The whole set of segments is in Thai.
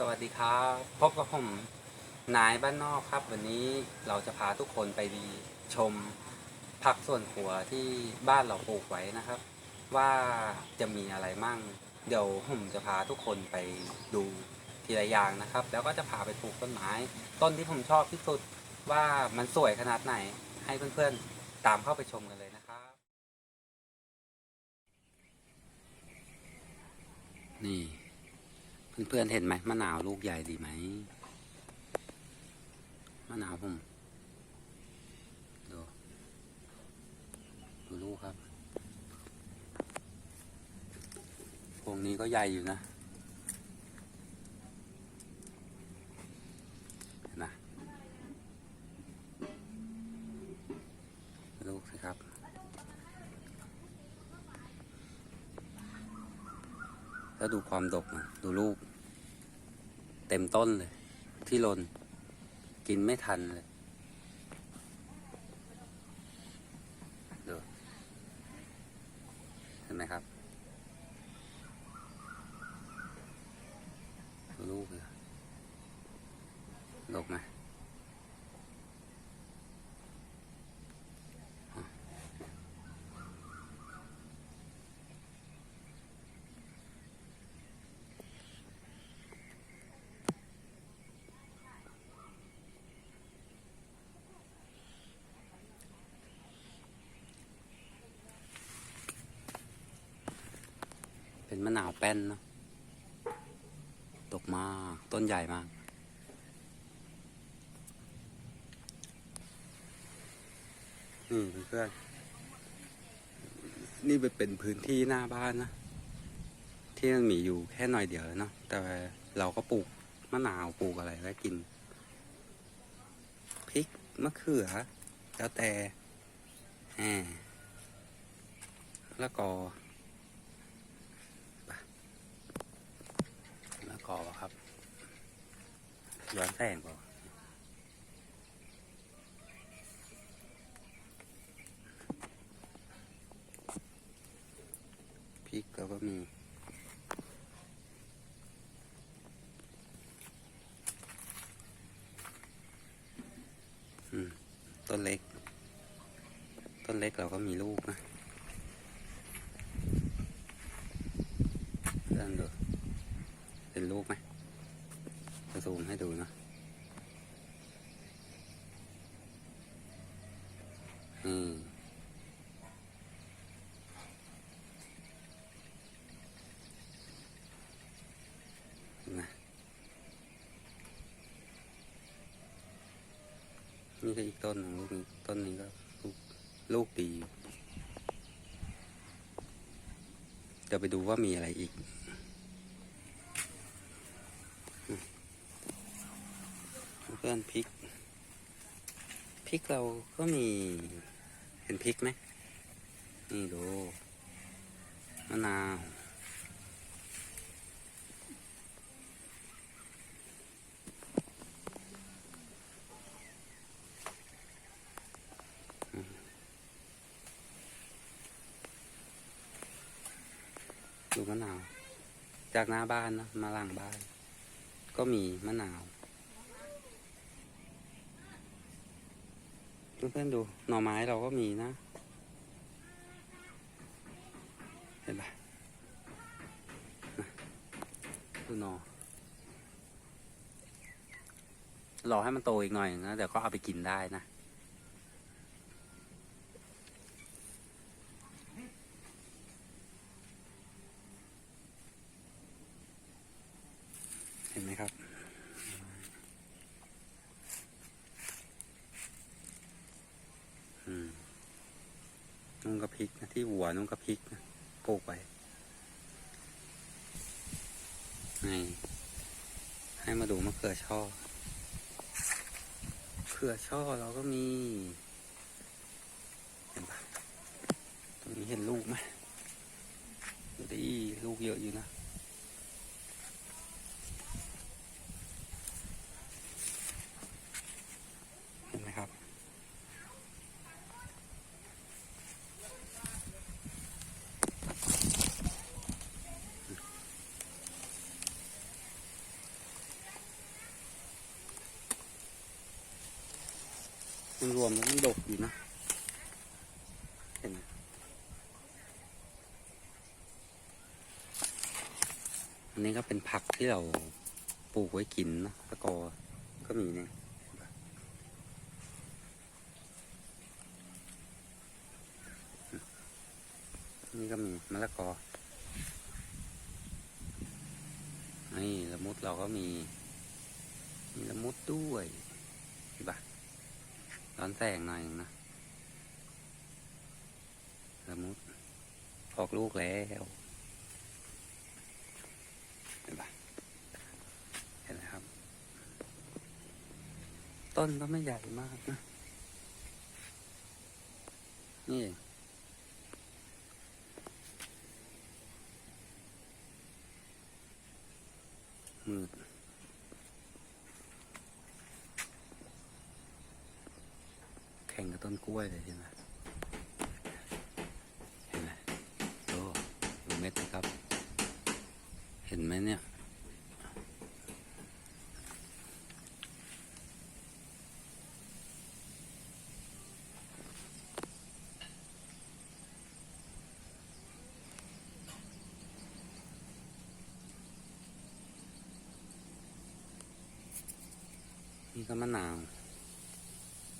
สวัสดีครับ พบกับผมนายบ้านนอกครับ วันนี้เราจะพาทุกคนไปดีชมผักส่วนครัวที่บ้านเราปลูกไว้นะครับ ว่าจะมีอะไรมั่ง เดี๋ยวผมจะพาทุกคนไปดูทีละอย่างนะครับ แล้วก็จะพาไปปลูกต้นไม้ ต้นที่ผมชอบที่สุดว่ามันสวยขนาดไหน ให้เพื่อนๆตามเข้าไปชมกันเลยนะครับ นี่ เพื่อนๆเห็นไหมมะนาวลูกใหญ่ดีไหมมะนาวผมดูดูลูกครับพวงนี้ก็ใหญ่อยู่นะเห็นไหมลูกสิครับ แล้วดูความดกนะดูลูก เต็มต้นเลย ที่ลน กินไม่ทันเลยดูเห็นไหมครับดูลูกเลยดกไหมอะ เป็นมะนาวแป้นเนาะดกมากต้นใหญ่มากนี่เพื่อนนี่เป็นพื้นที่หน้าบ้านนะ ที่มันมีอยู่แค่หน่อยเดียวเนาะแต่เราก็ปลูกมะนาวปลูกอะไรไว้กินพริกมะเขือแล้วแต่แหมแล้วก็ไป แล้วก็ครับย้อนแสงก่อนพริกเราก็มีต้นเล็ก ต้นเล็กเราก็มีลูกนะเพื่อนดูเป็น ลูกไหมจะซูมให้ดูนะอืมนี่ก็อีกต้นหนึ่งลูกนี้ต้นนี้ก็ลูกลูกดีอยู่เดี๋ยวไปดูว่ามีอะไรอีก พื่อนพริก พริกเราก็มี เห็นพริกไหม นี่ดูมะนาวดูมะนาว จากหน้าบ้านนะมาหลังบ้าน ก็มีมะนาว เพื่อนๆดูหน่อไม้เราก็มีนะ เห็นปะดูหน่อรอให้มันโตอีกหน่อยนะเดี๋ยวก็เอาไปกินได้นะเห็นไหมครับ นุ่งกระพริกนะที่หัวนุ่งกระพริกนะปลูกไปให้ให้มาดูมะเขือช่อเขือช่อเราก็มี เห็นปะตรงนี้เห็นลูกไหมดูดิลูกเยอะอยู่นะ เห็นไหมครับ รวมแล้วมันดกดีนะเห็นอันนี้ก็เป็นผักที่เราปลูกไว้กินนะตะกอก็มีเนี่ยนี่ก็มีมะละกอ นี่ละมุดเราก็มี มีละมุดด้วยเห็นปะ ร้อนแสงหน่อยนะละมุดออกลูกแล้วเห็นปะเห็นไหมครับ ต้นก็ไม่ใหญ่มากนะ นี่ มืดแข่ง กล้วยเลยใช่ไหมเห็นไหมโอ้ดูเม็ดนะครับ เห็นไหมเนี่ยนี่ก็มะนาว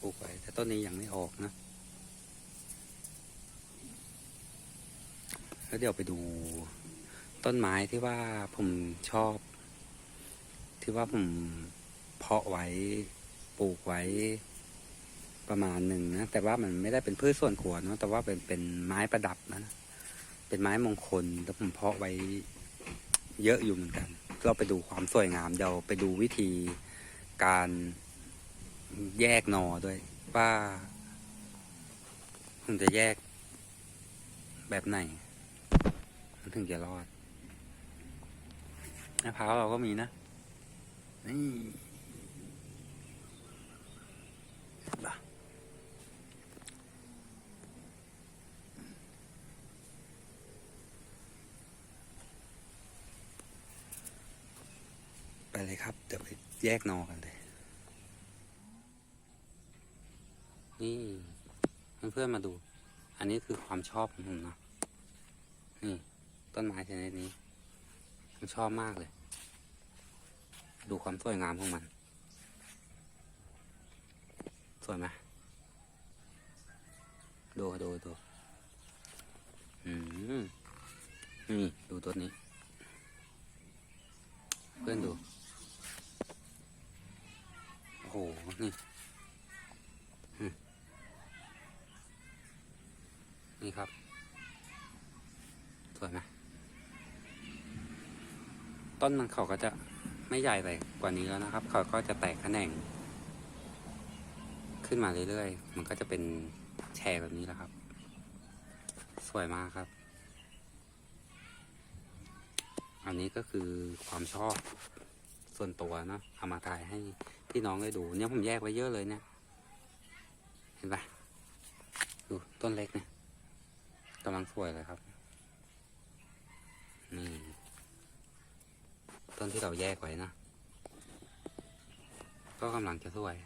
ปลูกไว้แต่ต้นนี้ยังไม่ออกนะแล้วเดี๋ยวไปดูต้นไม้ที่ว่าผมชอบ ที่ว่าผมเพาะไว้ปลูกไว้ประมาณหนึ่งนะ แต่ว่ามันไม่ได้เป็นพืชส่วนครัวเนอะแต่ว่าเป็นเป็นไม้ประดับนะเป็นไม้มงคลแล้วผมเพาะไว้เยอะอยู่เหมือนกัน เราไปดูความสวยงามเดี๋ยวไปดูวิธีการ แยกหนอด้วย ว่าผมจะแยกแบบไหน มันถึงจะรอดมะพร้าวเราก็มีนะ นี่บ้าไปเลยครับ เดี๋ยวไปแยกนอกันเลย นี่เพื่อนๆมาดู อันนี้คือความชอบของผมนะนี่ ต้นไม้ชนิดนี้ผมชอบมากเลย ดูความสวยงามของมัน สวยไหมดูดูดูอืมนี่ดูต้นนี้ เพื่อนดู โอ้โห นี่ นี่ครับสวยไหมต้นมันเขาก็จะไม่ใหญ่ไปกว่านี้แล้วนะครับ เขาก็จะแตกแขนง ขึ้นมาเรื่อยๆ มันก็จะเป็นแชร์แบบนี้แหละครับ สวยมากครับ อันนี้ก็คือความชอบส่วนตัวเนอะเอามาถ่ายให้พี่น้องได้ดู เนี่ยผมแยกไว้เยอะเลยเนี่ย เห็นปะดูต้นเล็กเนี่ย กำลังสวยเลยครับ นี่ต้นที่เราแยกไว้นะ ก็กำลังจะสวย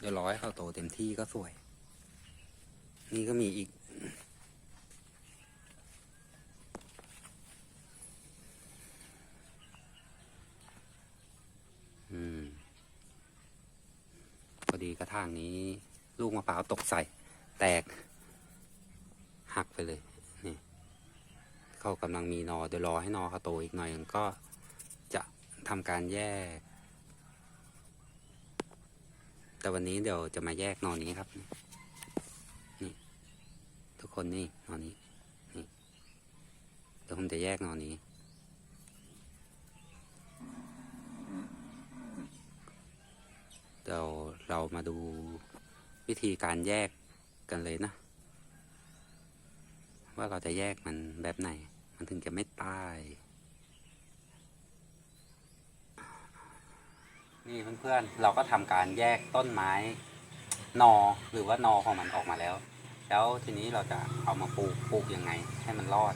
เดี๋ยวร้อยเขาโตเต็มที่ก็สวย นี่ก็มีอีก อืม พอดีกระถางนี้ ลูกมะพร้าวตกใส่ แตก หักไปเลยนี่เขากำลังมีนอเดี๋ยวรอให้นอเขาโตอีกหน่อยก็จะทำการแยก แต่วันนี้เดี๋ยวจะมาแยกนอนี้ครับ นี่ ทุกคนนี่นอนี้นี่เดี๋ยวผมจะแยกนอนี้เดี๋ยวเรามาดูวิธีการแยก กันเลยนะ ว่าเราจะแยกมันแบบไหน มันถึงจะไม่ตาย นี่เพื่อนๆ เราก็ทำการแยกต้นไม้นอหรือว่านอของมันออกมาแล้ว แล้วทีนี้เราจะเอามาปลูกปลูกยังไง ให้มันรอด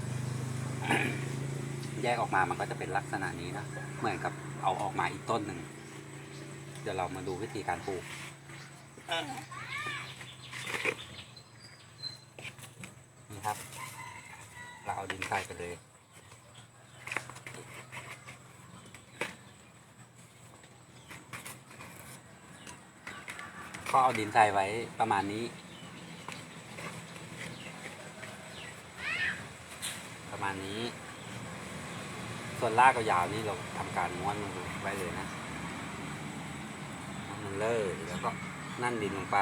แยกออกมามันก็จะเป็นลักษณะนี้นะเหมือนกับเอาออกมาอีกต้นหนึ่งเดี๋ยวเรามาดูวิธีการปลูก ครับ เราเอาดินใส่ไปเลย ก็เอาดินใส่ไว้ประมาณนี้ ประมาณนี้ ส่วนรากก็ยาวนี่เราทำการม้วนไว้เลยนะมันเลยแล้วก็นั่นดินลงไป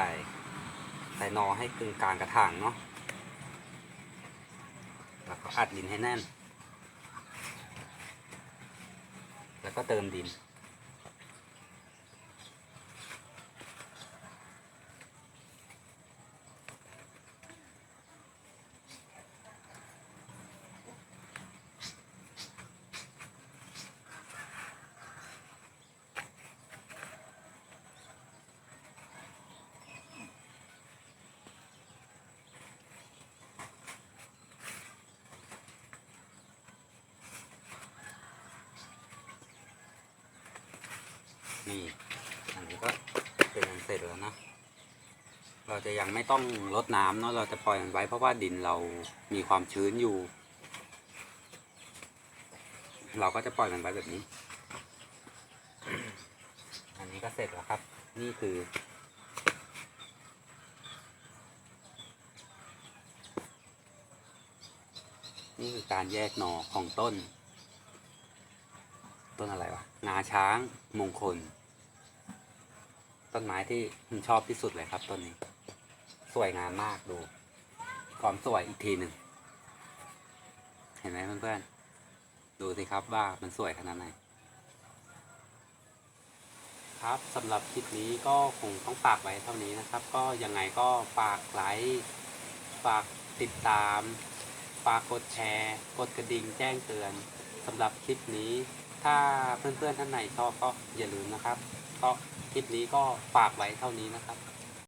ใส่นอให้กึ่งกลางกระถางเนาะ อัดดินให้แน่น แล้วก็เติมดิน นี่อันนี้ก็เป็นอันเสร็จแล้วนะ เราจะยังไม่ต้องลดน้ำเนาะเราจะปล่อยมันไว้เพราะว่าดินเรามีความชื้นอยู่ เราก็จะปล่อยมันไว้แบบนี้ อันนี้ก็เสร็จแล้วครับ นี่คือนี่คือการแยกหน่อของต้น ต้นอะไรวะงาช้างมงคล ต้นไม้ที่ผมชอบที่สุดเลยครับต้นนี้ สวยงามมากดู ความสวยอีกทีหนึ่ง เห็นไหมเพื่อนๆ ดูสิครับว่ามันสวยขนาดไหน ครับสำหรับคลิปนี้ก็คงต้องฝากไว้เท่านี้นะครับ ก็ยังไงก็ฝากไลค์ฝากติดตาม ฝากกดแชร์ กดกระดิ่งแจ้งเตือนสำหรับคลิปนี้ ถ้าเพื่อนๆท่านไหนชอบก็อย่าลืมนะครับก็ คลิปนี้ก็ฝากไว้เท่านี้นะครับ